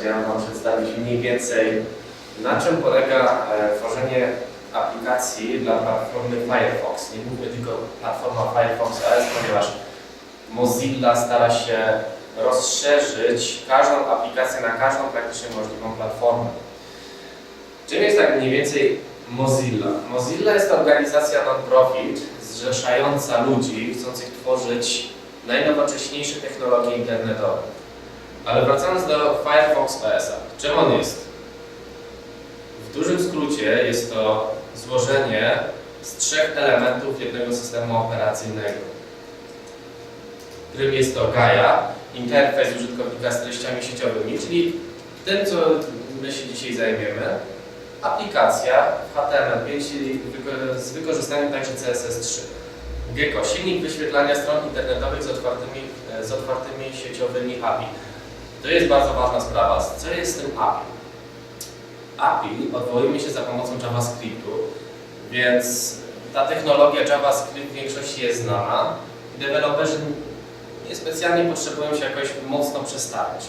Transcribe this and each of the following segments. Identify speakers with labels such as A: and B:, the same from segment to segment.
A: chciałem Wam przedstawić mniej więcej na czym polega e, tworzenie aplikacji dla platformy Firefox. Nie mówmy tylko platforma Firefox OS, ponieważ Mozilla stara się rozszerzyć każdą aplikację na każdą praktycznie możliwą platformę. Czym jest tak mniej więcej Mozilla? Mozilla jest to organizacja non-profit zrzeszająca ludzi chcących tworzyć najnowocześniejsze technologie internetowe. Ale wracając do Firefox OS-a, czym on jest? W dużym skrócie jest to złożenie z trzech elementów jednego systemu operacyjnego, którym jest to Gaia, interfejs użytkownika z treściami sieciowymi, czyli tym, co my się dzisiaj zajmiemy, aplikacja HTML5 czyli wyko- z wykorzystaniem także CSS3. Gecko, silnik wyświetlania stron internetowych z otwartymi, z otwartymi sieciowymi API. To jest bardzo ważna sprawa. Co jest z tym API? API odwołujemy się za pomocą JavaScriptu, więc ta technologia JavaScript w większości jest znana i deweloperzy niespecjalnie potrzebują się jakoś mocno przestawić.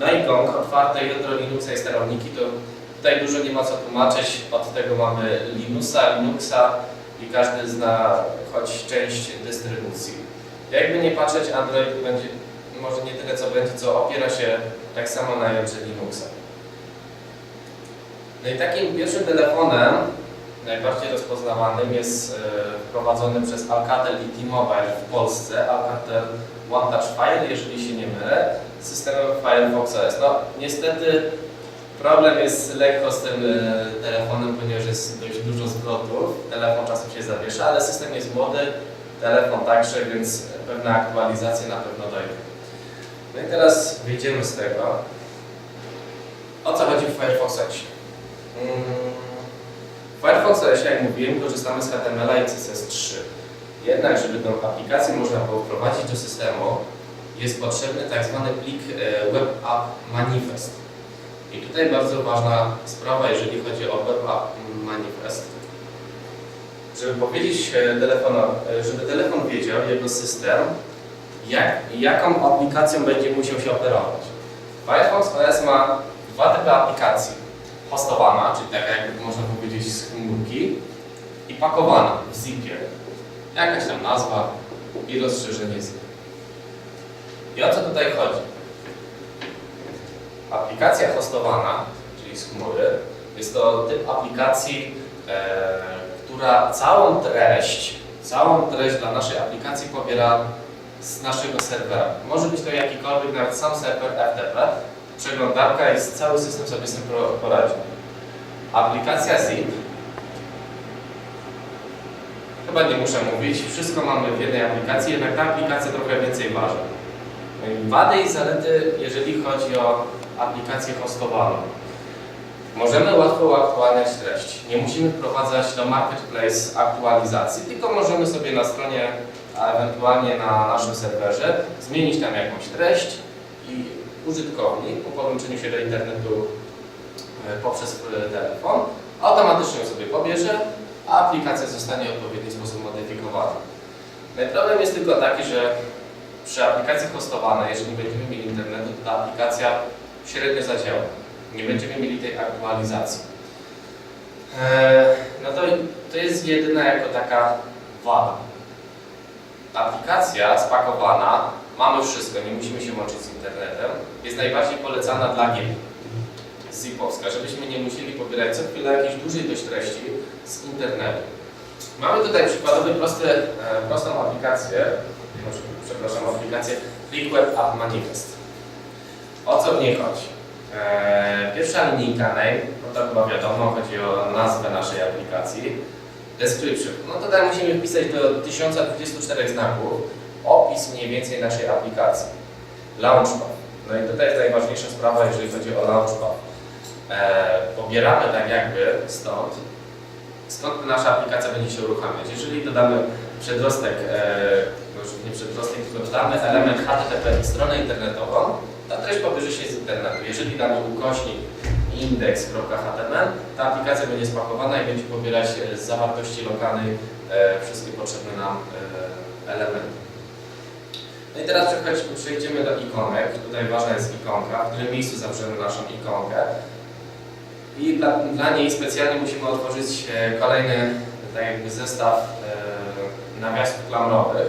A: No i Gong, otwarte jądro Linuxa i sterowniki, to tutaj dużo nie ma co tłumaczyć. Od tego mamy Linuxa, Linuxa i każdy zna choć część dystrybucji. Jakby nie patrzeć, Android będzie może nie tyle co będzie, co opiera się tak samo na jądrze Linuxa. No i takim pierwszym telefonem, najbardziej rozpoznawanym jest e, wprowadzony przez Alcatel i T-Mobile w Polsce, Alcatel One Touch Fire, jeżeli się nie mylę, systemem Firefox OS. No niestety problem jest lekko z tym e, telefonem, ponieważ jest dość dużo zwrotów, telefon czasem się zawiesza, ale system jest młody, telefon także, więc pewne aktualizacje na pewno dojdą. No i teraz wyjdziemy z tego. O co chodzi w Firefox OS? Mm, W Firefox OS, jak mówiłem, korzystamy z HTML i CSS3. Jednak, żeby tą aplikację można było wprowadzić do systemu, jest potrzebny tak zwany plik e, Web App Manifest. I tutaj bardzo ważna sprawa, jeżeli chodzi o Web App Manifest. Żeby powiedzieć e, telefonowi, e, żeby telefon wiedział, jego system, jak, jaką aplikacją będzie musiał się operować. Firefox OS ma dwa typy aplikacji. Hostowana, czyli taka jakby można powiedzieć z chmurki i pakowana w zipie. Jakaś tam nazwa i rozszerzenie zip. I o co tutaj chodzi? Aplikacja hostowana, czyli z chmury, jest to typ aplikacji, e, która całą treść, całą treść dla naszej aplikacji pobiera z naszego serwera. Może być to jakikolwiek, nawet sam serwer FTP, przeglądarka i cały system sobie z tym poradzi. Aplikacja ZIP, chyba nie muszę mówić, wszystko mamy w jednej aplikacji, jednak ta aplikacja trochę więcej waży. No Wady i zalety, jeżeli chodzi o aplikację hostowaną. Możemy łatwo uaktualniać treść. Nie musimy wprowadzać do Marketplace aktualizacji, tylko możemy sobie na stronie, a ewentualnie na naszym serwerze zmienić tam jakąś treść i użytkownik po podłączeniu się do internetu e, poprzez e, telefon automatycznie ją sobie pobierze, a aplikacja zostanie w odpowiedni sposób modyfikowana. No problem jest tylko taki, że przy aplikacji hostowanej, jeżeli będziemy mieli internetu, to ta aplikacja średnio zadziała. Nie będziemy mieli tej aktualizacji. Eee, no to, to jest jedyna jako taka wada. Aplikacja spakowana, mamy wszystko, nie musimy się łączyć z internetem, jest najbardziej polecana dla gier. Zipowska, żebyśmy nie musieli pobierać co chwilę jakiejś dużej dość treści z internetu. Mamy tutaj przykładowy e, prostą aplikację, przepraszam, aplikację Click Web App Manifest. O co w niej chodzi? E, pierwsza linijka name, no to chyba wiadomo, chodzi o nazwę naszej aplikacji. Description, no tutaj musimy wpisać do 1024 znaków opis mniej więcej naszej aplikacji. Launchpad, no i tutaj jest najważniejsza sprawa, jeżeli chodzi o Launchpad. E, pobieramy tak jakby stąd, skąd nasza aplikacja będzie się uruchamiać. Jeżeli dodamy przedrostek, e, może nie przedrostek, tylko dodamy element HTTP stronę internetową, ta treść pobierze się z internetu. Jeżeli damy ukośnik index.html, ta aplikacja będzie spakowana i będzie pobierać e, z zawartości lokalnej wszystkie potrzebne nam e, elementy. No i teraz przejdziemy do ikonek. Tutaj ważna jest ikonka, w którym miejscu zawrzemy naszą ikonkę. I dla, dla niej specjalnie musimy otworzyć e, kolejny tak jakby zestaw nawiasów klamrowych.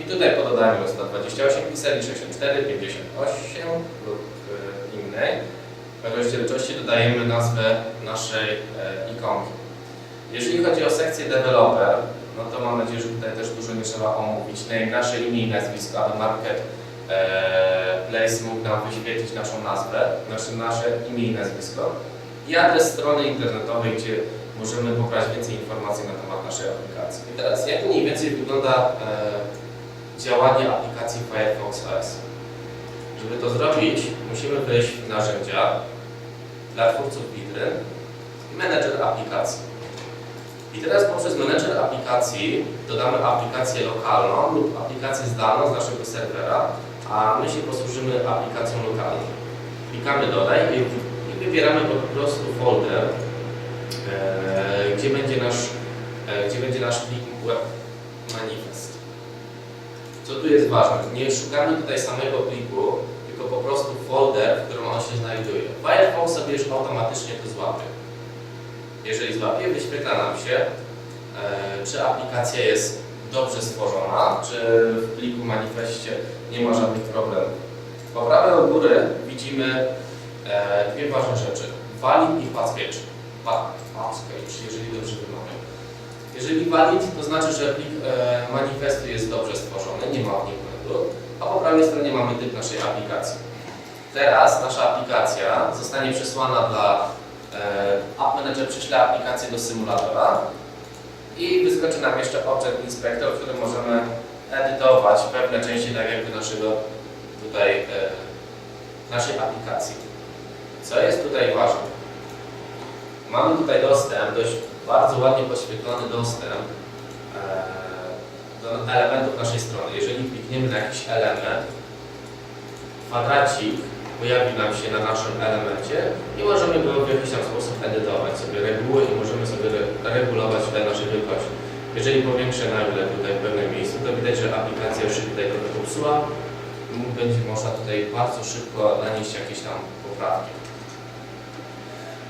A: I tutaj po dodaniu 128 pikseli, 64, 58 lub e, innej rozdzielczości dodajemy nazwę naszej e, ikonki. Jeżeli chodzi o sekcję developer, no to mam nadzieję, że tutaj też dużo nie trzeba omówić. Nasze imię i nazwisko, aby market e, place mógł nam wyświetlić naszą nazwę, nasze, nasze imię i nazwisko i adres strony internetowej, gdzie możemy pobrać więcej informacji na temat naszej aplikacji. I teraz jak mniej więcej wygląda e, działanie aplikacji Firefox OS? Żeby to zrobić, musimy wejść w narzędzia dla twórców witryn i menedżer aplikacji. I teraz poprzez menedżer aplikacji dodamy aplikację lokalną lub aplikację zdalną z naszego serwera, a my się posłużymy aplikacją lokalną. Klikamy dodaj i, wybieramy po prostu folder, e, gdzie, będzie nasz, e, gdzie będzie nasz plik web manifest. Co tu jest ważne? Nie szukamy tutaj samego pliku, po prostu folder, w którym on się znajduje. Firefox sobie już automatycznie to złapie. Jeżeli złapie, wyświetla nam się, e, czy aplikacja jest dobrze stworzona, czy w pliku manifestie nie ma żadnych problemów. Po prawej od góry widzimy e, dwie ważne rzeczy. Valid i package. Pa- Package, jeżeli dobrze wymawiam. Jeżeli valid, to znaczy, że plik e, manifestu jest dobrze stworzony, nie ma w nim a po prawej stronie mamy typ naszej aplikacji. Teraz nasza aplikacja zostanie przesłana dla e, App Manager przyśle aplikację do symulatora i wyskoczy nam jeszcze Object Inspector, w którym możemy edytować pewne części tak jakby naszego tutaj e, naszej aplikacji. Co jest tutaj ważne? Mamy tutaj dostęp, dość bardzo ładnie podświetlony dostęp e, do elementów naszej strony. Jeżeli klikniemy na jakiś element, kwadracik pojawi nam się na naszym elemencie i możemy go w jakiś tam sposób edytować sobie reguły i możemy sobie re- regulować tutaj nasze wielkości. Jeżeli powiększę nagle tutaj w pewnym miejscu, to widać, że aplikacja już się tutaj trochę popsuła. Będzie można tutaj bardzo szybko nanieść jakieś tam poprawki.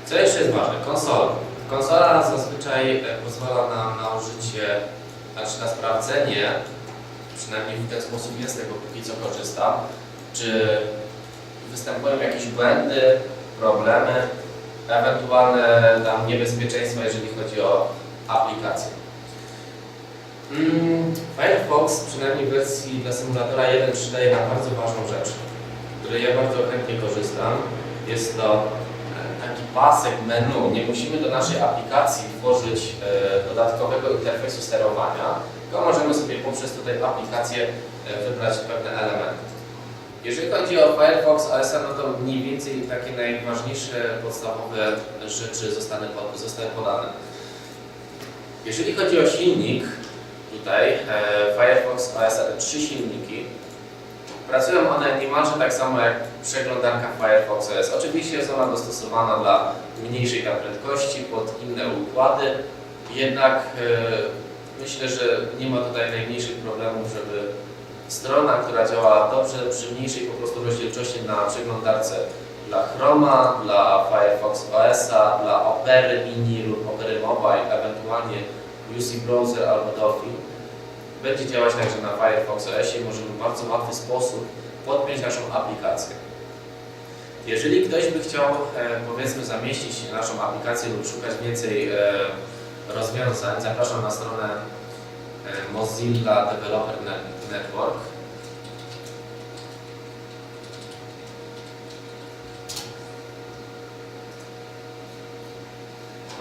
A: Co jeszcze jest ważne? Konsola. Konsola zazwyczaj e, pozwala nam na użycie, znaczy na sprawdzenie, przynajmniej w ten sposób jest tego póki co korzystam, czy występują jakieś błędy, problemy, ewentualne tam niebezpieczeństwa, jeżeli chodzi o aplikację. Mm, Firefox, przynajmniej w wersji dla symulatora 1.3 daje nam bardzo ważną rzecz, której ja bardzo chętnie korzystam. Jest to pasek menu. Nie musimy do naszej aplikacji tworzyć e, dodatkowego interfejsu sterowania, tylko możemy sobie poprzez tutaj aplikację e, wybrać pewne elementy. Jeżeli chodzi o Firefox OS, no to mniej więcej takie najważniejsze, podstawowe rzeczy zostały, zostały podane. Jeżeli chodzi o silnik, tutaj e, Firefox OS trzy silniki. Pracują one niemalże tak samo jak przeglądarka Firefox OS. Oczywiście jest ona dostosowana dla mniejszej prędkości, pod inne układy, jednak e, myślę, że nie ma tutaj najmniejszych problemów, żeby strona, która działa dobrze przy mniejszej po prostu rozdzielczości na przeglądarce dla Chroma, dla Firefox OS-a, dla Opery Mini lub Opery Mobile, ewentualnie UC Browser albo Dolphin, będzie działać także na Firefox OS i możemy w bardzo łatwy sposób podpiąć naszą aplikację. Jeżeli ktoś by chciał, e, powiedzmy, zamieścić naszą aplikację lub szukać więcej e, rozwiązań, zapraszam na stronę e, Mozilla Developer Net- Network.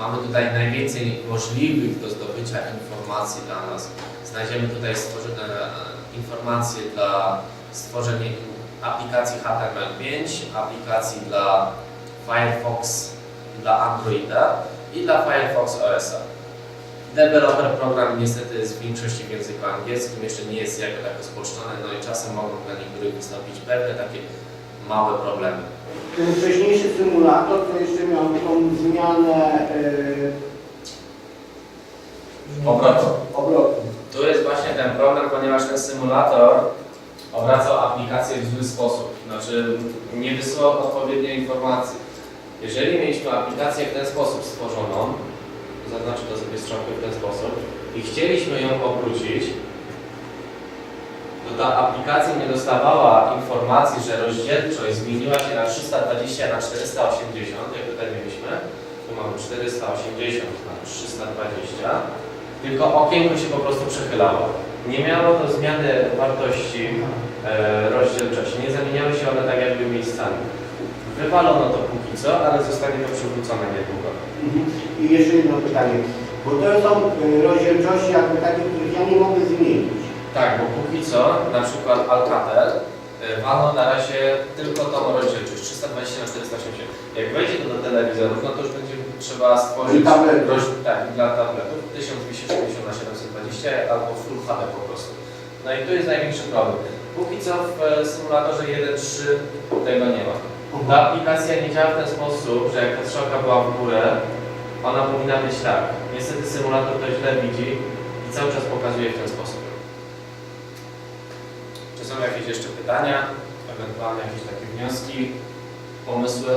A: Mamy tutaj najwięcej możliwych do zdobycia informacji dla nas. Znajdziemy tutaj stworzy- e, informacje dla stworzenia aplikacji HTML5, aplikacji dla Firefox dla Androida i dla Firefox OS-a. Developer program niestety jest w większości w języku angielskim, jeszcze nie jest jako tako spolszczony, no i czasem mogą dla niektórych wystąpić pewne takie małe problemy.
B: Ten wcześniejszy symulator to jeszcze miał tą zmianę yy,
A: Obrotu.
B: obrotu.
A: Tu jest właśnie ten problem, ponieważ ten symulator obracał aplikację w zły sposób, znaczy nie wysyłał odpowiedniej informacji. Jeżeli mieliśmy aplikację w ten sposób stworzoną, zaznaczę to sobie strzałkę w ten sposób, i chcieliśmy ją obrócić, to ta aplikacja nie dostawała informacji, że rozdzielczość zmieniła się na 320 na 480, jak tutaj mieliśmy. Tu mamy 480 na 320, tylko okienko się po prostu przechylało. Nie miało to zmiany wartości e, rozdzielczości, nie zamieniały się one tak jakby miejscami. Wywalono to póki co, ale zostanie to przywrócone niedługo.
B: Mhm. I jeszcze jedno pytanie, bo to są y, rozdzielczości jakby takie, których ja nie mogę zmienić.
A: Tak, bo póki co, na przykład Alcatel y, wano na razie tylko tą rozdzielczość 320 na 480. Jak wejdzie to do telewizorów, no to już będzie trzeba stworzyć
B: I tabletów.
A: roz, tak, dla tabletów 1270 na 720 albo Full HD po prostu. No i tu jest największy problem. Póki co w e, symulatorze 1.3 tego nie ma. Ta aplikacja nie działa w ten sposób, że jak ta strzałka była w górę, ona powinna być tak. Niestety symulator to źle widzi i cały czas pokazuje w ten sposób. Są jakieś jeszcze pytania, ewentualnie jakieś takie wnioski, pomysły?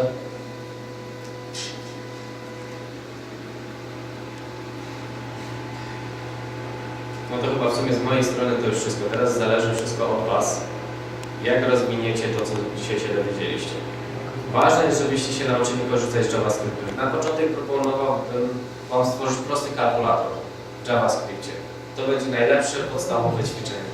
A: No to chyba w sumie z mojej strony to już wszystko. Teraz zależy wszystko od Was. Jak rozwiniecie to, co dzisiaj się dowiedzieliście. Ważne jest, żebyście się nauczyli korzystać z JavaScriptu. Na początek proponowałbym Wam stworzyć prosty kalkulator w JavaScriptie. To będzie najlepsze podstawowe ćwiczenie